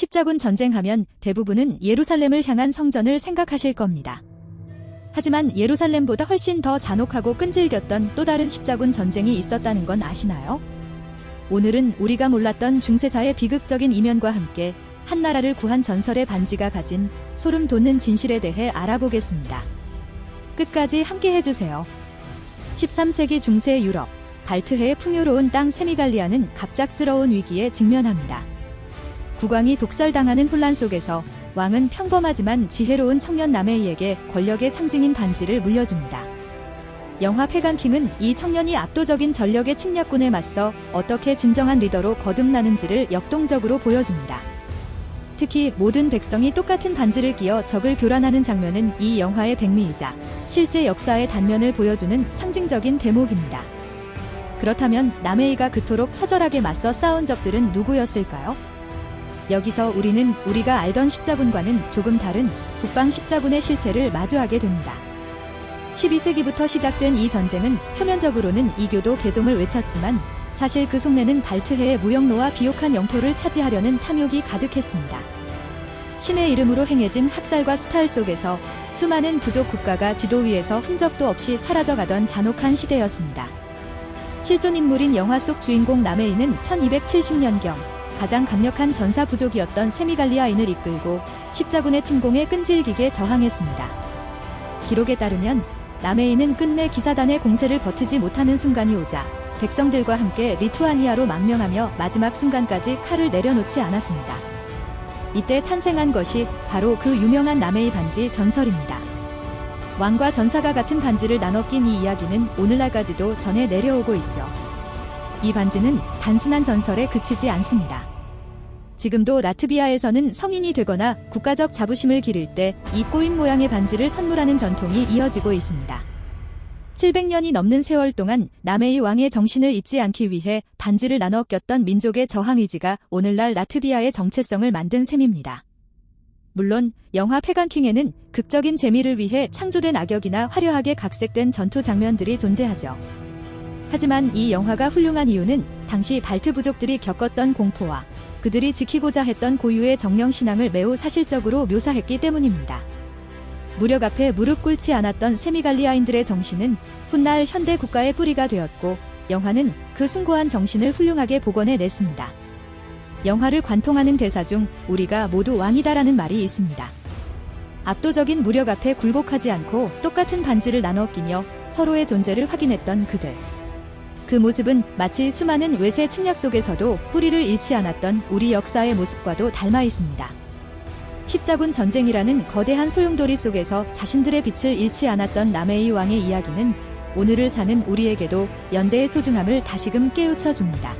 십자군 전쟁하면 대부분은 예루살렘을 향한 성전을 생각하실 겁니다. 하지만 예루살렘보다 훨씬 더 잔혹하고 끈질겼던 또 다른 십자군 전쟁이 있었다는 건 아시나요? 오늘은 우리가 몰랐던 중세사의 비극적인 이면과 함께 한 나라를 구한 전설의 반지가 가진 소름 돋는 진실에 대해 알아보겠습니다. 끝까지 함께 해주세요. 13세기 중세 유럽, 발트해의 풍요로운 땅 세미갈리아는 갑작스러운 위기에 직면합니다. 국왕이 독살당하는 혼란 속에서 왕은 평범하지만 지혜로운 청년 나메이에게 권력의 상징인 반지를 물려줍니다. 영화 페간킹은 이 청년이 압도적인 전력의 침략군에 맞서 어떻게 진정한 리더로 거듭나는지를 역동적으로 보여줍니다. 특히 모든 백성이 똑같은 반지를 끼어 적을 교란하는 장면은 이 영화의 백미이자 실제 역사의 단면을 보여주는 상징적인 대목입니다. 그렇다면 남해이가 그토록 처절하게 맞서 싸운 적들은 누구였을까요? 여기서 우리는 우리가 알던 십자군과는 조금 다른 북방 십자군의 실체를 마주하게 됩니다. 12세기부터 시작된 이 전쟁은 표면적으로는 이교도 개종을 외쳤지만 사실 그 속내는 발트해의 무역로와 비옥한 영토를 차지하려는 탐욕이 가득했습니다. 신의 이름으로 행해진 학살과 수탈 속에서 수많은 부족 국가가 지도 위에서 흔적도 없이 사라져가던 잔혹한 시대였습니다. 실존 인물인 영화 속 주인공 남해인은 1270년경 가장 강력한 전사 부족이었던 세미갈리아인을 이끌고 십자군의 침공에 끈질기게 저항했습니다. 기록에 따르면 남해인은 끝내 기사단의 공세를 버티지 못하는 순간이 오자 백성들과 함께 리투아니아로 망명하며 마지막 순간까지 칼을 내려놓지 않았습니다. 이때 탄생한 것이 바로 그 유명한 남해의 반지 전설입니다. 왕과 전사가 같은 반지를 나눠 낀 이 이야기는 오늘날까지도 전해 내려오고 있죠. 이 반지는 단순한 전설에 그치지 않습니다. 지금도 라트비아에서는 성인이 되거나 국가적 자부심을 기를 때 이 꼬인 모양의 반지를 선물하는 전통이 이어지고 있습니다. 700년이 넘는 세월 동안 남해의 왕의 정신을 잊지 않기 위해 반지를 나눠 꼈던 민족의 저항 의지가 오늘날 라트비아의 정체성을 만든 셈입니다. 물론 영화 페간킹에는 극적인 재미를 위해 창조된 악역이나 화려하게 각색된 전투 장면들이 존재하죠. 하지만 이 영화가 훌륭한 이유는 당시 발트 부족들이 겪었던 공포와 그들이 지키고자 했던 고유의 정령 신앙을 매우 사실적으로 묘사했기 때문입니다. 무력 앞에 무릎 꿇지 않았던 세미갈리아인들의 정신은 훗날 현대 국가의 뿌리가 되었고 영화는 그 숭고한 정신을 훌륭하게 복원해 냈습니다. 영화를 관통하는 대사 중 우리가 모두 왕이다라는 말이 있습니다. 압도적인 무력 앞에 굴복하지 않고 똑같은 반지를 나눠 끼며 서로의 존재를 확인했던 그들. 그 모습은 마치 수많은 외세 침략 속에서도 뿌리를 잃지 않았던 우리 역사의 모습과도 닮아 있습니다. 십자군 전쟁이라는 거대한 소용돌이 속에서 자신들의 빛을 잃지 않았던 남해의 왕의 이야기는 오늘을 사는 우리에게도 연대의 소중함을 다시금 깨우쳐 줍니다.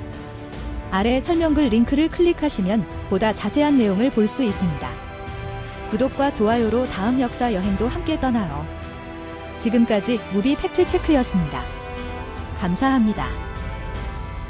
아래 설명글 링크를 클릭하시면 보다 자세한 내용을 볼 수 있습니다. 구독과 좋아요로 다음 역사 여행도 함께 떠나요. 지금까지 무비 팩트 체크였습니다. 감사합니다.